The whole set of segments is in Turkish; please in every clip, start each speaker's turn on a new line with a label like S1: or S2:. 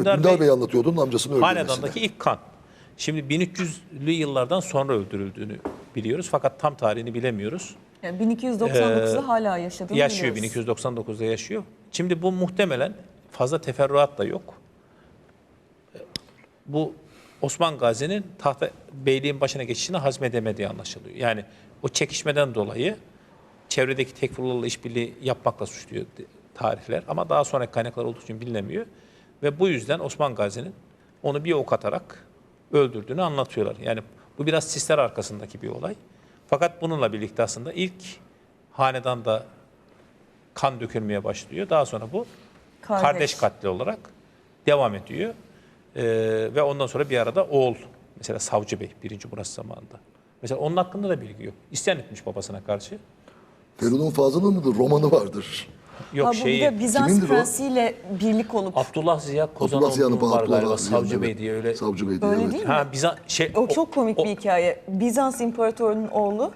S1: Dündar
S2: Dündar
S1: Bey-
S2: Bey anlatıyordun amcasını öldürmesini.
S1: Hanedandaki ilk kan. Şimdi 1300'lü yıllardan sonra öldürüldüğünü biliyoruz fakat tam tarihini bilemiyoruz.
S3: Yani 1299'da hala yaşadığını
S1: Ee, Yaşıyor
S3: biliyoruz.
S1: 1299'da yaşıyor. Şimdi bu muhtemelen fazla teferruat da yok. Bu Osman Gazi'nin tahta beyliğin başına geçişini hazmedemediği anlaşılıyor. Yani o çekişmeden dolayı çevredeki tekfurlarla işbirliği yapmakla suçluyor tarihler ama daha sonraki kaynaklar olduğu için bilinemiyor. Ve bu yüzden Osman Gazi'nin onu bir ok atarak öldürdüğünü anlatıyorlar. Yani bu biraz sisler arkasındaki bir olay. Fakat bununla birlikte aslında ilk hanedanda kan dökülmeye başlıyor. Daha sonra bu kardeş,
S3: Kardeş.
S1: katli olarak devam ediyor. Ee, ve ondan sonra bir arada oğul, mesela Savcı Bey 1. Murat zamanında. Mesela onun hakkında da bilgi yok. İsyan etmiş babasına karşı.
S2: Feridun Fazıl'ın mıdır? Romanı vardır.
S1: Yok
S3: ha, bu bir
S1: şeyi,
S3: de Bizans
S2: Kimindir o?
S3: prensiyle birlik olup
S1: Abdullah Ziya
S2: Abdullah
S1: Kozanoğlu
S2: Ziya'nın
S1: var
S2: Abdullah
S1: galiba. Savcı
S2: evet.
S1: Bey diye öyle.
S2: Savcı Bey diye
S3: Öyle
S2: evet.
S3: değil mi?
S1: Ha Bizans şey
S3: o çok komik
S1: o-
S3: bir hikaye. Bizans imparatorunun oğlu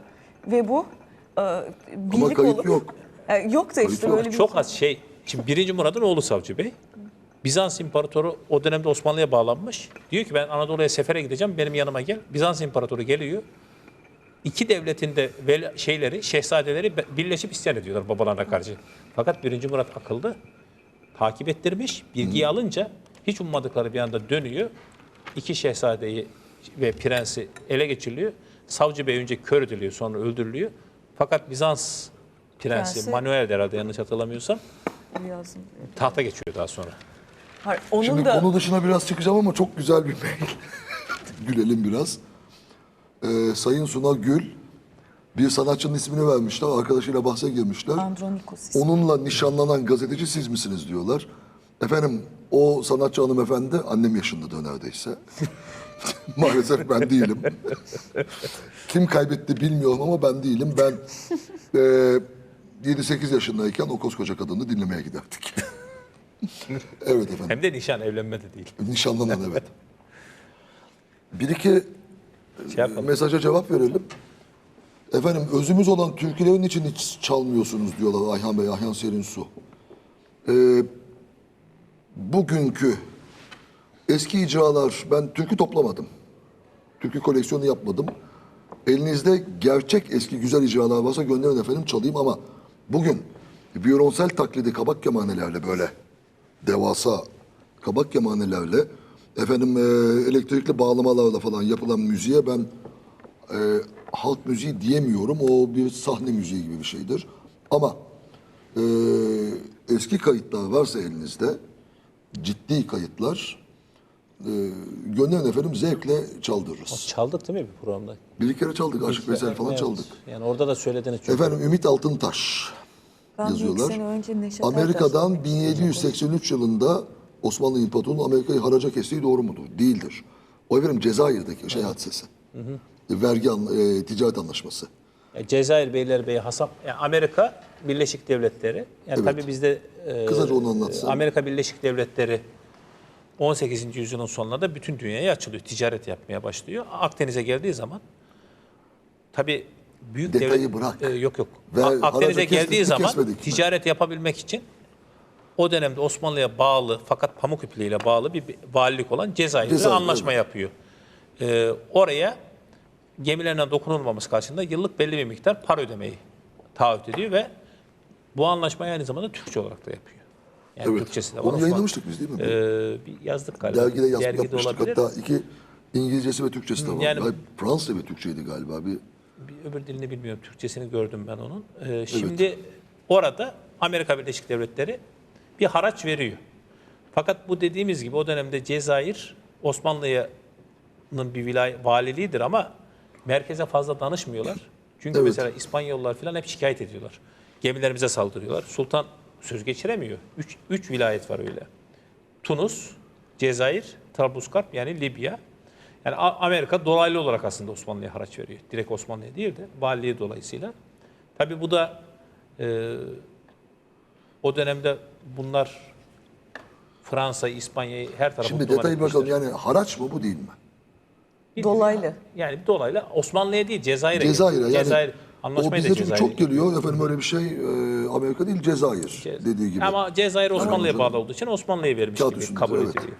S3: ve bu e, birlik
S2: kayıp
S3: olup
S2: yok.
S3: E, yok da işte
S2: yok.
S3: böyle bir
S1: Çok az şey. Şimdi 1. Murad'ın oğlu Savcı Bey. Bizans İmparatoru o dönemde Osmanlı'ya bağlanmış. Diyor ki ben Anadolu'ya sefere gideceğim benim yanıma gel. Bizans İmparatoru geliyor. İki devletin de şeyleri, şehzadeleri birleşip isyan ediyorlar babalarına karşı. Fakat 1. Murat akıllı. Takip ettirmiş. Bilgiyi alınca hiç ummadıkları bir anda dönüyor. İki şehzadeyi ve prensi ele geçiriliyor. Savcı Bey önce kör ediliyor sonra öldürülüyor. Fakat Bizans prensi,
S3: Prensi-
S1: Manuel de herhalde yanlış hatırlamıyorsam
S3: yazın.
S1: tahta geçiyor daha sonra.
S3: Hayır, onun
S2: Şimdi
S3: da
S2: konu dışına biraz çıkacağım ama çok güzel bir mail. Gülelim biraz. Ee, Sayın Suna Gül bir sanatçının ismini vermişler. Arkadaşıyla bahse girmişler.
S3: Andronikos.
S2: Onunla nişanlanan gazeteci siz misiniz diyorlar. Efendim o sanatçı hanımefendi annem yaşındadır neredeyse. Maalesef ben değilim. Kim kaybetti bilmiyorum ama ben değilim. Ben e, 7-8 yaşındayken o koskoca kadını dinlemeye giderdik. evet efendim.
S1: Hem de nişan evlenme de değil.
S2: Nişanlanan evet. Bir iki
S1: Şey
S2: mesaja cevap verelim. Efendim özümüz olan türkülerin için hiç çalmıyorsunuz diyorlar Ayhan Bey, Ayhan Serin Su. Ee, bugünkü eski icralar, ben türkü toplamadım. Türkü koleksiyonu yapmadım. Elinizde gerçek eski güzel icralar varsa gönderin efendim çalayım ama bugün biyolonsel taklidi kabak kemanelerle böyle devasa kabak kemanelerle efendim e, elektrikli bağlamalarla falan yapılan müziğe ben e, halk müziği diyemiyorum. O bir sahne müziği gibi bir şeydir. Ama e, eski kayıtlar varsa elinizde ciddi kayıtlar e, gönderin efendim zevkle çaldırırız.
S1: Çaldık değil mi bir programda?
S2: Bir iki kere çaldık. Aşık Veysel falan
S1: Evet.
S2: çaldık.
S1: Yani orada da söylediğiniz çok.
S2: Efendim Ümit Altıntaş
S3: ben
S2: yazıyorlar.
S3: önce Neşet
S2: Amerika'dan
S3: Ertaş'la-
S2: 1783 yılında Osmanlı İmparatorluğu'nun Amerika'yı haraca kestiği doğru mudur? Değildir. O efendim Cezayir'deki şey hadisesi. Vergi, an- e, ticaret anlaşması.
S1: Ya Cezayir Beylerbeyi Hasap, yani Amerika Birleşik Devletleri. Yani
S2: Evet.
S1: tabii bizde e,
S2: Kısaca onu anlatsan.
S1: Amerika Birleşik Devletleri 18. yüzyılın sonlarında bütün dünyaya açılıyor. Ticaret yapmaya başlıyor. Akdeniz'e geldiği zaman tabii büyük
S2: Detayı
S1: devlet
S2: bırak.
S1: e, yok yok.
S2: Ve
S1: A-
S2: haraca
S1: Akdeniz'e geldiği
S2: mi,
S1: zaman
S2: kesmedik
S1: ticaret yapabilmek için o dönemde Osmanlı'ya bağlı fakat pamuk ipliğiyle bağlı bir valilik olan Cezayir'le
S2: Cezayir,
S1: anlaşma
S2: evet.
S1: yapıyor. Ee, oraya gemilerine dokunulmaması karşılığında yıllık belli bir miktar para ödemeyi taahhüt ediyor ve bu anlaşmayı aynı zamanda Türkçe olarak da yapıyor. Yani
S2: Evet.
S1: Türkçesi de var.
S2: Onu yayınlamıştık biz değil mi?
S1: Ee, bir yazdık galiba.
S2: Dergide yaz,
S1: Dergide
S2: yapmıştık.
S1: olabilir.
S2: Hatta iki İngilizcesi ve Türkçesi de var.
S1: Yani-
S2: Hayır, Fransızca ve Türkçeydi galiba. Bir,
S1: Bir öbür dilini bilmiyorum. Türkçesini gördüm ben onun. Ee, şimdi orada Amerika Birleşik Devletleri bir haraç veriyor. Fakat bu dediğimiz gibi o dönemde Cezayir Osmanlı'nın bir vilay valiliğidir ama merkeze fazla danışmıyorlar. Çünkü
S2: Evet.
S1: mesela İspanyollar falan hep şikayet ediyorlar. Gemilerimize saldırıyorlar. Sultan söz geçiremiyor. Üç, üç vilayet var öyle. Tunus, Cezayir, Trablusgarp yani Libya. Yani Amerika dolaylı olarak aslında Osmanlı'ya haraç veriyor. Direkt Osmanlı'ya değil de valiliği dolayısıyla. Tabii bu da e, o dönemde bunlar Fransa, İspanya'yı her tarafa
S2: şimdi detayı bakalım. Yani haraç mı bu değil mi?
S3: Dolaylı.
S1: Yani bir dolaylı Osmanlı'ya değil Cezayir'e.
S2: Cezayir'e yani.
S1: Cezayir
S2: o
S1: anlaşmayı da
S2: bize çünkü çok geliyor. Efendim öyle bir şey e, Amerika değil Cezayir
S1: Cez-
S2: dediği gibi.
S1: Ama Cezayir Osmanlı'ya
S2: Anladım.
S1: bağlı olduğu için Osmanlı'ya vermiş
S2: Kağıt
S1: gibi kabul
S2: evet.
S1: ediliyor.